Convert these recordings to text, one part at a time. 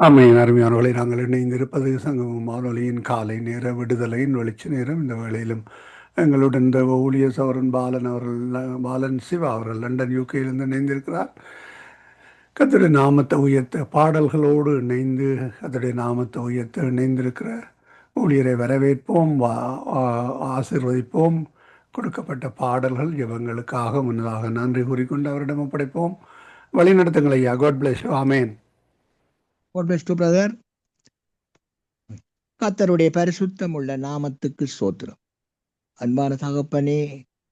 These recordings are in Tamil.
ஆமையின் அருமையானவர்களை நாங்கள் இணைந்திருப்பது சங்கமம் வானொலியின் காலை நேர விடுதலையின் வெளிச்ச நேரம். இந்த வேளையிலும் எங்களுடன் இந்த ஊழிய சவரன் பாலன் அவர்கள் பாலன் சிவா அவர்கள் லண்டன் யூகேயிலிருந்து இணைந்திருக்கிறார். கத்தருடைய நாமத்தை உயர்த்த பாடல்களோடு இணைந்து கத்தருடைய நாமத்தை உயர்த்த இணைந்திருக்கிற ஊழியரை வரவேற்போம் வா- ஆசீர்வதிப்போம். கொடுக்கப்பட்ட பாடல்கள் இவங்களுக்காக முன்னதாக நன்றி கூறிக்கொண்டு அவரிடம் ஒப்படைப்போம் வழிநடத்துங்களையா God bless amen God bless you, brother. பரிசுத்தம் உள்ள நாமத்துக்கு சோத்திரம் அன்பான தகப்பனே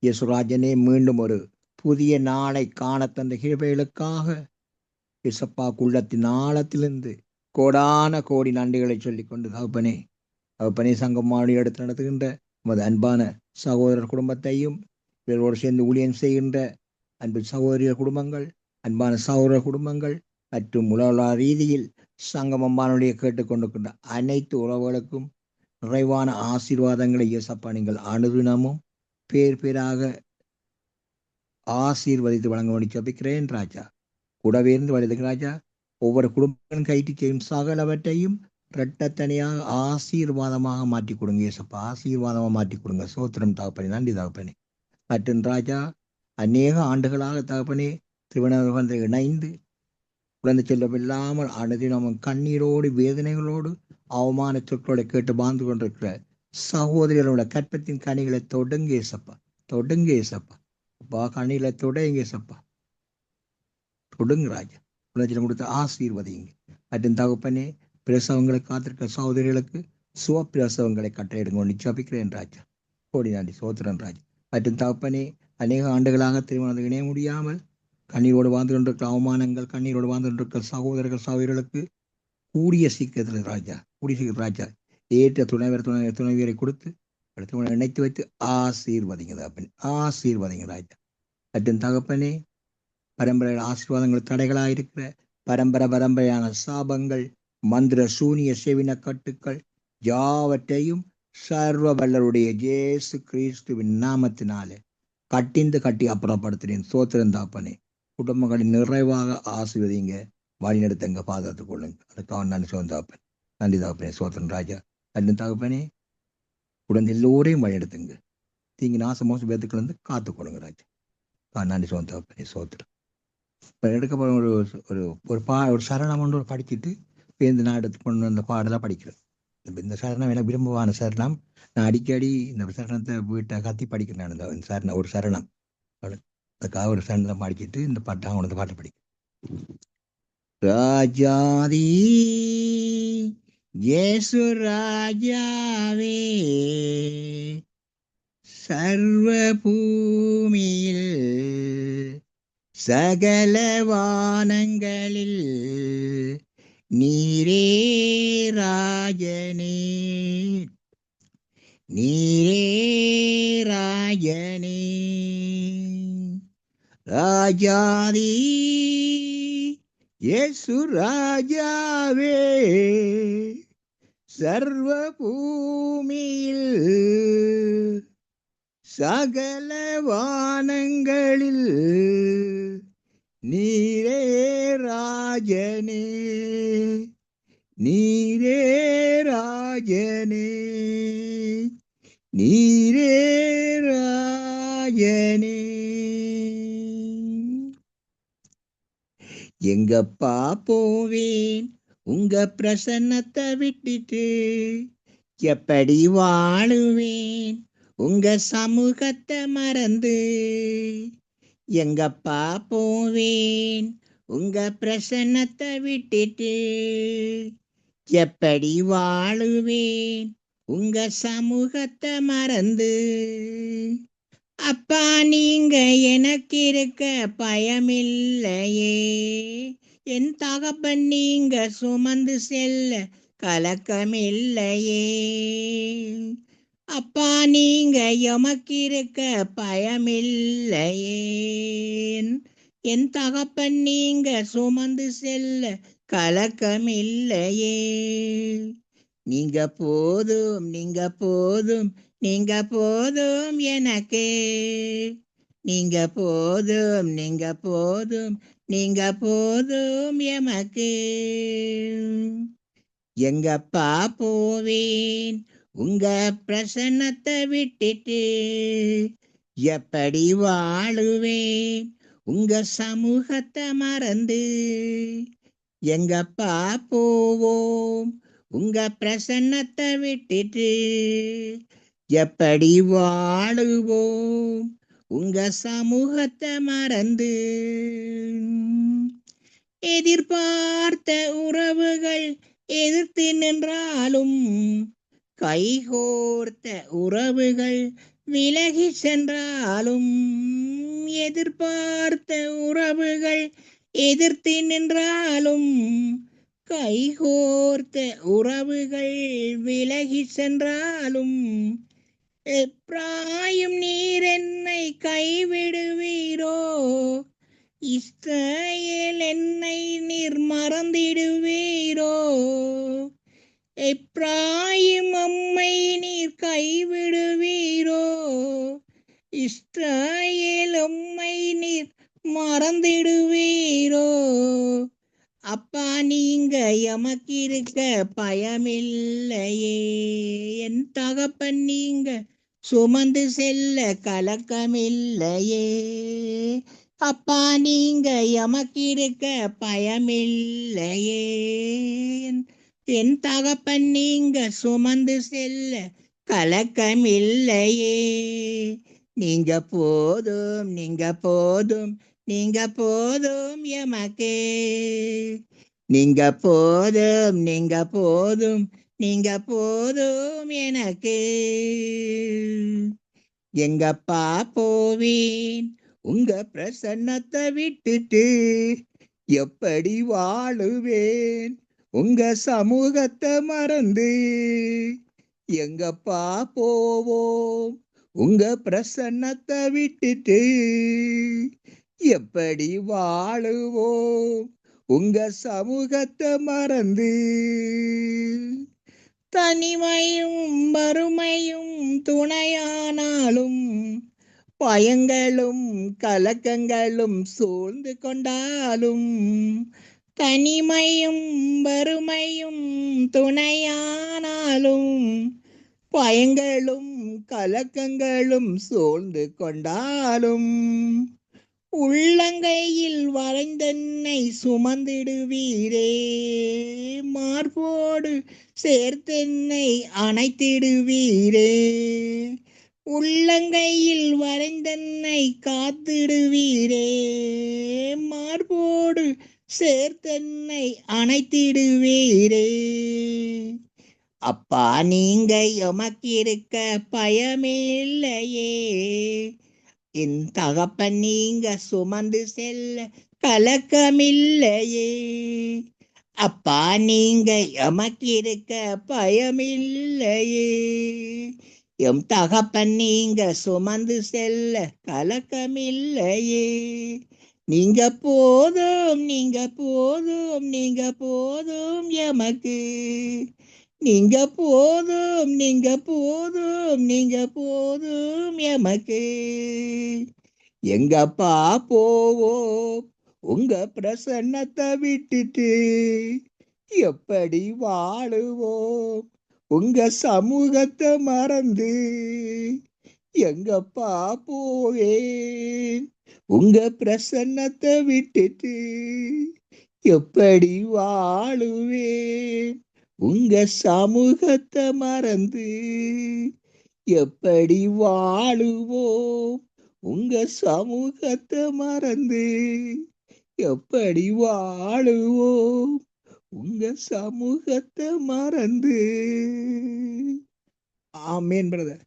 யசுராஜனே மீண்டும் ஒரு புதிய நாளை காண தந்த கிருபைகளுக்காக இசப்பா குள்ளத்தின் ஆழத்திலிருந்து கோடான கோடி நன்றிகளை சொல்லிக்கொண்டு தகப்பனே தகப்பனே சங்கமாடி எடுத்து நடத்துகின்ற நமது அன்பான சகோதரர் குடும்பத்தையும் இவர்களோடு சேர்ந்து ஊழியம் செய்கின்ற அன்பு சகோதரிய குடும்பங்கள் அன்பான சகோதர குடும்பங்கள் மற்றும் உலக ரீதியில் சங்கமம்பானுடைய கேட்டுக்கொண்டிருக்கின்ற அனைத்து உறவுகளுக்கும் நிறைவான ஆசீர்வாதங்களை இயேசப்பா நீங்கள் அனுதினமும் பேர் பேராக ஆசீர்வதித்து வழங்க வேண்டி ஜபிக்கிறேன் ராஜா. கூடவே இருந்து வழிதுக்கு ராஜா ஒவ்வொரு குடும்பங்களும் கைட்டு செய்யும் சகலவற்றையும் இரட்டத்தனியாக ஆசீர்வாதமாக மாற்றி கொடுங்க இயேசப்பா. ஆசீர்வாதமாக மாற்றி கொடுங்க. சோத்திரம் தகப்பனே நன்றி தகப்பனே. மற்றும் ராஜா அநேக ஆண்டுகளாக தகப்பனே திருவண்ணாமலை இணைந்து குழந்தை செல்லம் இல்லாமல் அனுதினமும் கண்ணீரோடு வேதனைகளோடு அவமான சொற்களை கேட்டு பாந்து கொண்டிருக்கிற சகோதரிகளோட கற்பத்தின் கனிகளை தொடுங்க ஏசப்பா தொடுங்க ஏசப்பா. அப்பா கனிகளை தொடங்க ஏசப்பா. தொடுங்க ராஜா. குழந்தை கொடுத்த ஆசீர்வதிங்க மற்றும் தகப்பனே பிரசவங்களை காத்திருக்க சகோதரிகளுக்கு சுவப்பிரசவங்களை கட்டளையிடுங்க. நிச்சயிக்கிறேன் ராஜா. கோடி நன்றி சோதரன் ராஜா. மற்றும் தகப்பனே அநேக ஆண்டுகளாக திருமணம் இணைய முடியாமல் கண்ணீரோடு வாழ்ந்து கொண்டிருக்கிற அவமானங்கள் கண்ணீரோடு வாழ்ந்து கொண்டிருக்கிற சகோதரர்கள் சகோதரர்களுக்கு கூடிய சீக்கிரத்தில் ராஜா கூடிய சீக்கிரம் ராஜா. ஏற்ற துணைவர் துணை துணைவியரை கொடுத்து அடுத்த உங்களை இணைத்து வைத்து ஆசீர்வதிங்க தகப்பன் ஆசீர்வதிங்க ராஜா. மற்றும் தகப்பனே பரம்பரை ஆசீர்வாதங்கள் தடைகளாக இருக்கிற பரம்பரை பரம்பரையான சாபங்கள் மந்திர சூனிய செவின கட்டுக்கள் யாவற்றையும் சர்வ வல்லருடைய இயேசு கிறிஸ்துவின் நாமத்தினாலே கட்டிந்து கட்டி அப்புறப்படுத்துகிறேன். சோத்திரம் தாப்பனே குடும்பங்களை நிறைவாக ஆசீர்வதிங்க வழி நடத்துங்க பாதுகாத்துக் கொள்ளுங்க. அதுக்காக நான் சோதன் தாப்பன். நன்றி தாப்பனே சோதன் ராஜா. நன்றி தகப்பனே உடனே எல்லோரையும் வழிநடத்துங்க தீங்கு நாச மோசம் பேத்துக்கள் காத்து கொடுங்க ராஜா. ஆ, நன்றி சோதன் தாப்பனே சோத்திரம் இப்போ எடுக்க ஒரு ஒரு ஒரு பா ஒரு சரணம் ஒன்று ஒரு படிச்சுட்டு பேருந்து நான் எடுத்து கொண்டு வந்த பாடலாம் படிக்கிறேன். இந்த சரணம் எனக்கு விரும்புவான சரணம். நான் அடிக்கடி இந்த சரணத்தை வீட்டை கத்தி படிக்கிறேன் நான் இந்த சரணம் ஒரு சரணம். அவ்வளோ அதுக்காக ஒரு சண்டை படிச்சுட்டு இந்த பாட்டை அவனது பாட்டை படிக்க ராஜாதி இயேசு ராஜாவே சர்வ பூமியில் சகல வானங்களில் நீரே ராஜனே. நீ ஆதி ஏசு ராஜாவே சர்வ பூமியில் சகல வானங்களில் நீரே ராஜனே நீரே ராஜனே நீ எங்கப்பா போவேன்? உங்க பிரசன்னத்தை விட்டுட்டு எப்படி வாழுவேன்? உங்க சமூகத்தை மறந்து எங்கப்பா போவேன்? உங்க பிரசன்னத்தை விட்டுட்டு எப்படி வாழுவேன்? உங்க சமூகத்தை மறந்து அப்பா நீங்க எனக்கிருக்க பயமில்லையே. என் தகப்பன் நீங்க சுமந்து செல்ல கலக்கமில்லையே. அப்பா நீங்க எமக்கிருக்க பயமில்லையே என் தகப்பன் நீங்க சுமந்து செல்ல கலக்கமில்லையே. நீங்க போதும் நீங்க போதும் நீங்க போதும் எனக்கு. நீங்க போதும் நீங்க போதும் நீங்க போதும் எமக்கு. எங்கப்பா போவேன்? உங்க பிரசன்னத்தை விட்டுட்டு எப்படி வாழுவேன்? உங்க சமூகத்தை மறந்து எங்கப்பா போவோம்? உங்க பிரசன்னத்தை விட்டுட்டு எப்படி வாழுவோம்? உங்க சமூகத்தை மறந்து. எதிர்பார்த்த உறவுகள் எதிர்த்து நின்றாலும் கைகோர்த்த உறவுகள் விலகி சென்றாலும் எதிர்பார்த்த உறவுகள் எதிர்த்து நின்றாலும் கைகோர்த்த உறவுகள் விலகி சென்றாலும் எப்ராயும் நீர் என்னை கைவிடுவீரோ? இஸ்ரேல் என்னை நீர் மறந்திடுவீரோ? எப்ராயும் அம்மை நீர் கைவிடுவீரோ? இஸ்ரேல் அம்மை நீர் மறந்திடுவீரோ? அப்பா நீங்க எமக்கு இருக்க பயமில்லையே. என் தகப்பன் நீங்க சுமந்து செல்ல கலக்கமில்லையே. அப்பா நீங்க எமக்கிருக்க பயமில்லையே என் தகப்பன் நீங்க சுமந்து செல்ல கலக்கமில்லையே. நீங்க போதும் நீங்க போதும் நீங்க போதும் எமக்கே. நீங்க போதும் நீங்க போதும் நீங்க போதும் எனக்கு. எங்கப்பா போவேன்? உங்க பிரசன்னத்தை விட்டுட்டு எப்படி வாழுவேன்? உங்க சமூகத்தை மறந்து எங்கப்பா போவோம்? உங்க பிரசன்னத்தை விட்டுட்டு எப்படி வாழுவோம்? உங்க சமூகத்தை மறந்து தனிமையும் வறுமையும் துணையானாலும் பயங்களும் கலக்கங்களும் சூழ்ந்து கொண்டாலும் தனிமையும் வறுமையும் துணையானாலும் பயங்களும் கலக்கங்களும் சூழ்ந்து கொண்டாலும் உள்ளங்கையில் வரைந்தென்னை சுமந்திடுவீரே. மார்போடு சேர்த்தென்னை அணைத்திடுவீரே. உள்ளங்கையில் வரைந்தென்னை காத்திடுவீரே. மார்போடு சேர்த்தென்னை அணைத்திடுவீரே. அப்பா நீங்க எமக்கிருக்க பயமில்லையே. என் தகப்பன் நீங்க சுமந்து செல்ல கலக்கமில்லையே. அப்பா நீங்க எமக்கிருக்க பயமில்லையே. எம் தகப்பன் நீங்க சுமந்து செல்ல கலக்கமில்லையே. நீங்க போதும் நீங்க போதும் நீங்க போதும் எமக்கு. நீங்க போதும் நீங்க போதும் நீங்க போதும் எமக்கு. எங்கப்பா போவோம்? உங்க பிரசன்னத்தை விட்டுட்டு எப்படி வாழுவோம்? உங்க சமூகத்தை மறந்து எங்கப்பா போவேன்? உங்க பிரசன்னத்தை விட்டுட்டு எப்படி வாழுவேன்? உங்க சமூகத்தை மறந்து எப்படி வாழுவோம்? உங்க சமூகத்தை மறந்து எப்படி வாழுவோம்? உங்க சமூகத்தை மறந்து. ஆமேன் பிரதர்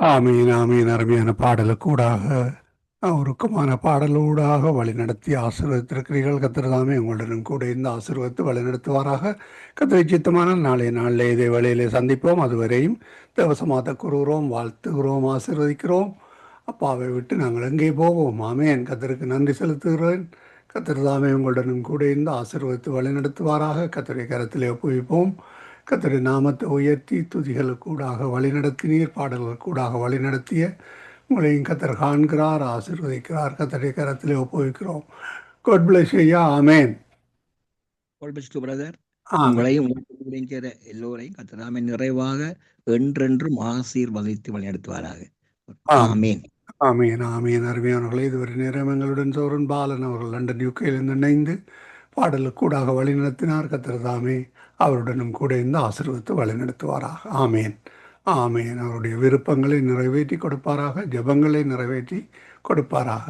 ஆமீன் ஆமீன். அருமையான பாடலுக்கூடாக உருக்கமான பாடலூடாக வழிநடத்தி ஆசீர்வதித்திருக்கிறீர்கள் கத்திரதாமே உங்களுடன் கூட இந்த ஆசீர்வதித்து வழிநடத்துவாராக. கத்திரை சித்தமான நாளைய நாளில் இதே வழியிலே சந்திப்போம். அதுவரையும் தேவசமாத்த கூறுகிறோம் வாழ்த்துகிறோம் ஆசீர்வதிக்கிறோம். அப்பாவை விட்டு நாங்கள் எங்கே போவோம்? ஆமேன். கத்தருக்கு நன்றி செலுத்துகிறேன். கத்திரதாமே உங்களுடனும் கூட இந்த ஆசீர்வதித்து வழிநடத்துவாராக. கத்திரை கரத்திலே ஒப்புவிப்போம். கத்திரை நாமத்தை உயர்த்தி துதிகளுக்கூடாக வழிநடத்தினீர் பாடல்களுக்கூடாக வழிநடத்திய உங்களையும் கத்தர் காண்கிறார் ஆசீர்வதிக்கிறார் கத்தரை கரத்திலே ஒப்புவிக்கிறோம். Bless you. ஐயா ஆமேன் பிரதர் ஆமென். உங்களையும் எல்லோரையும் கத்தராமே நிறைவாக என்றென்றும் ஆசீர்வதித்து வழிநடத்துவாராக. ஆமென். ஆமேன். ஆமீன் ஆமீன். அருமையானவர்களே இதுவரை நேரம் எங்களுடன் சோரன் பாலன் அவர்கள் லண்டன் யூகேயிலிருந்து இணைந்து பாடலுக்கூடாக வழிநடத்தினார். கத்திரதாமே அவருடனும் கூட இருந்து ஆசீர்வதித்து வழிநடத்துவாராக. ஆமேன். ஆமேன். அவருடைய விருப்பங்களை நிறைவேற்றி கொடுப்பாராக ஜெபங்களை நிறைவேற்றி கொடுப்பாராக.